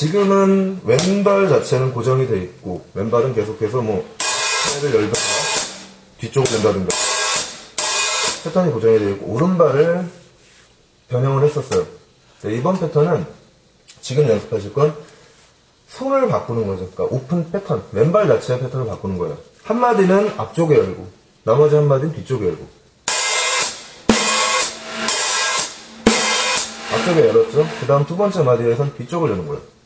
지금은 왼발 자체는 고정이 돼 있고 왼발은 계속해서 뭐 팔을 열든가 뒤쪽을 낸다든가 패턴이 고정이 되어 있고 오른발을 변형을 했었어요. 네, 이번 패턴은 지금 연습하실 건 손을 바꾸는 거죠. 그러니까 오픈 패턴, 왼발 자체의 패턴을 바꾸는 거예요. 한 마디는 앞쪽에 열고 나머지 한 마디는 뒤쪽에 열고 앞쪽에 열었죠. 그 다음 두 번째 마디에선 뒤쪽을 여는 거예요.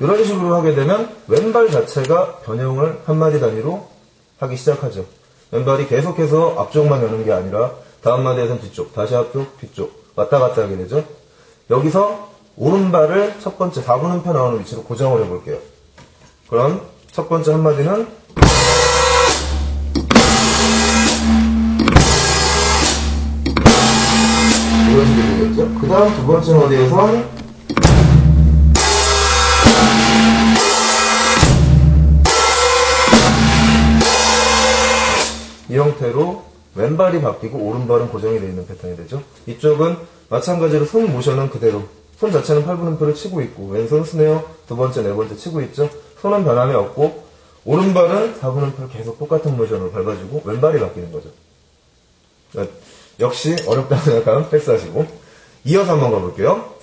이런 식으로 하게 되면 왼발 자체가 변형을 한 마디 단위로 하기 시작하죠. 왼발이 계속해서 앞쪽만 여는 게 아니라 다음 마디에선 뒤쪽, 다시 앞쪽, 뒤쪽 왔다 갔다 하게 되죠. 여기서 오른발을 첫 번째 4분음표 나오는 위치로 고정을 해볼게요. 그럼 첫 번째 한마디는 이런 식으로 되겠죠. 그 다음 두 번째 마디에선 이 형태로 왼발이 바뀌고 오른발은 고정이 되어 있는 패턴이 되죠. 이쪽은 마찬가지로 손 모션은 그대로 손 자체는 8분음표를 치고 있고 왼손 스네어 두 번째 네 번째 치고 있죠. 손은 변함이 없고 오른발은 4분음표를 계속 똑같은 모션으로 밟아주고 왼발이 바뀌는 거죠. 그러니까 역시 어렵다고 생각하면 패스하시고 이어서 한번 가볼게요.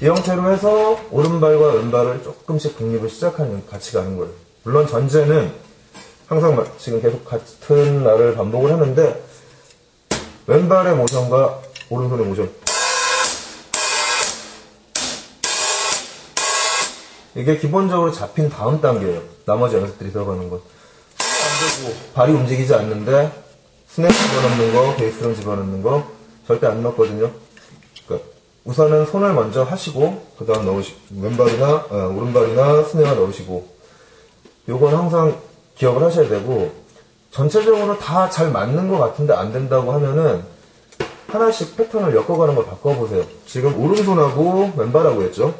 이 형태로 해서 오른발과 왼발을 조금씩 독립을 시작하는 같이 가는 거예요. 물론 전제는 항상 마- 지금 계속 같은 날을 반복을 하는데 왼발의 모션과 오른손의 모션 이게 기본적으로 잡힌 다음 단계예요. 나머지 연습들이 들어가는 건. 안 되고 발이 움직이지 않는데 스냅 집어넣는 거, 베이스랑 집어넣는 거 절대 안 넣거든요. 우선은 손을 먼저 하시고 그 다음 넣으시 왼발이나 아, 오른발이나 스네어 넣으시고 요건 항상 기억을 하셔야 되고 전체적으로 다 잘 맞는 것 같은데 안 된다고 하면은 하나씩 패턴을 엮어가는 걸 바꿔보세요. 지금 오른손하고 왼발하고 했죠.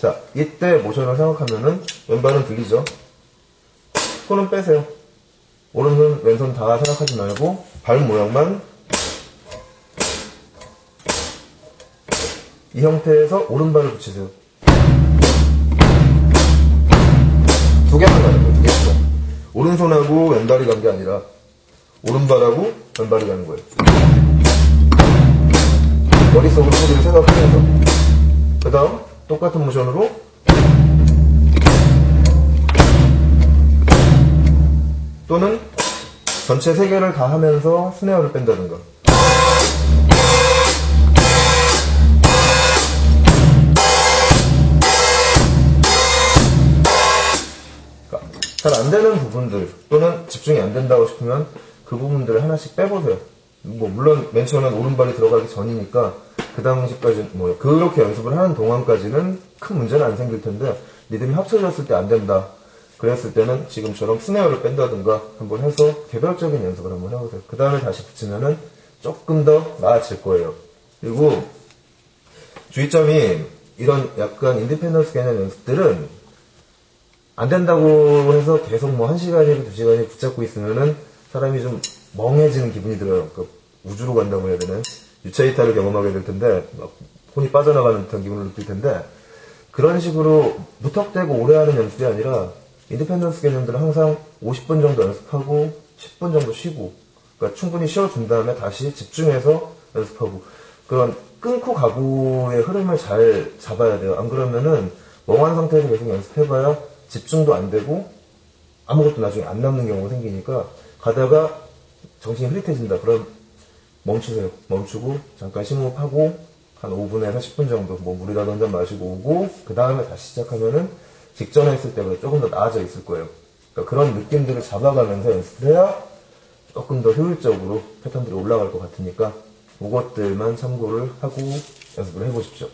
자, 이때 모션을 생각하면은 왼발은 들리죠? 손은 빼세요. 오른손, 왼손 다 생각하지 말고 발 모양만 이 형태에서 오른발을 붙이세요. 두 개만 가는 거예요, 두 개만. 오른손하고 왼발이 간 게 아니라 오른발하고 왼발이 가는 거예요. 머릿속으로 소리를 생각하면서 그 다음 똑같은 모션으로 또는 전체 세 개를 다 하면서 스네어를 뺀다든가 잘 안 되는 부분들 또는 집중이 안 된다고 싶으면 그 부분들을 하나씩 빼보세요. 뭐 물론 맨 처음엔 오른발이 들어가기 전이니까 그 당시까지 뭐 그렇게 연습을 하는 동안까지는 큰 문제는 안 생길 텐데 리듬이 합쳐졌을 때 안 된다. 그랬을 때는 지금처럼 스네어를 뺀다든가 한번 해서 개별적인 연습을 한번 해보세요. 그 다음에 다시 붙이면은 조금 더 나아질 거예요. 그리고 주의점이 이런 약간 인디펜던스 개념 연습들은 안 된다고 해서 계속 뭐한 시간이고 두 시간이 붙잡고 있으면은 사람이 좀 멍해지는 기분이 들어요. 그 우주로 간다고 해야 되나? 유체 이탈을 경험하게 될 텐데, 막 혼이 빠져나가는 듯한 기분을 느낄 텐데, 그런 식으로 무턱대고 오래 하는 연습이 아니라, 인디펜던스 개념들은 항상 50분 정도 연습하고, 10분 정도 쉬고, 그러니까 충분히 쉬어준 다음에 다시 집중해서 연습하고, 그런 끊고 가고의 흐름을 잘 잡아야 돼요. 안 그러면은 멍한 상태에서 계속 연습해봐야 집중도 안 되고, 아무것도 나중에 안 남는 경우가 생기니까, 가다가 정신이 흐릿해진다. 그럼 멈추세요. 멈추고 잠깐 심호흡하고 한 5분에서 10분 정도 뭐 물이라도 한 잔 마시고 오고 그 다음에 다시 시작하면은 직전에 했을 때보다 조금 더 나아져 있을 거예요. 그러니까 그런 느낌들을 잡아가면서 연습을 해야 조금 더 효율적으로 패턴들이 올라갈 것 같으니까 그것들만 참고를 하고 연습을 해보십시오.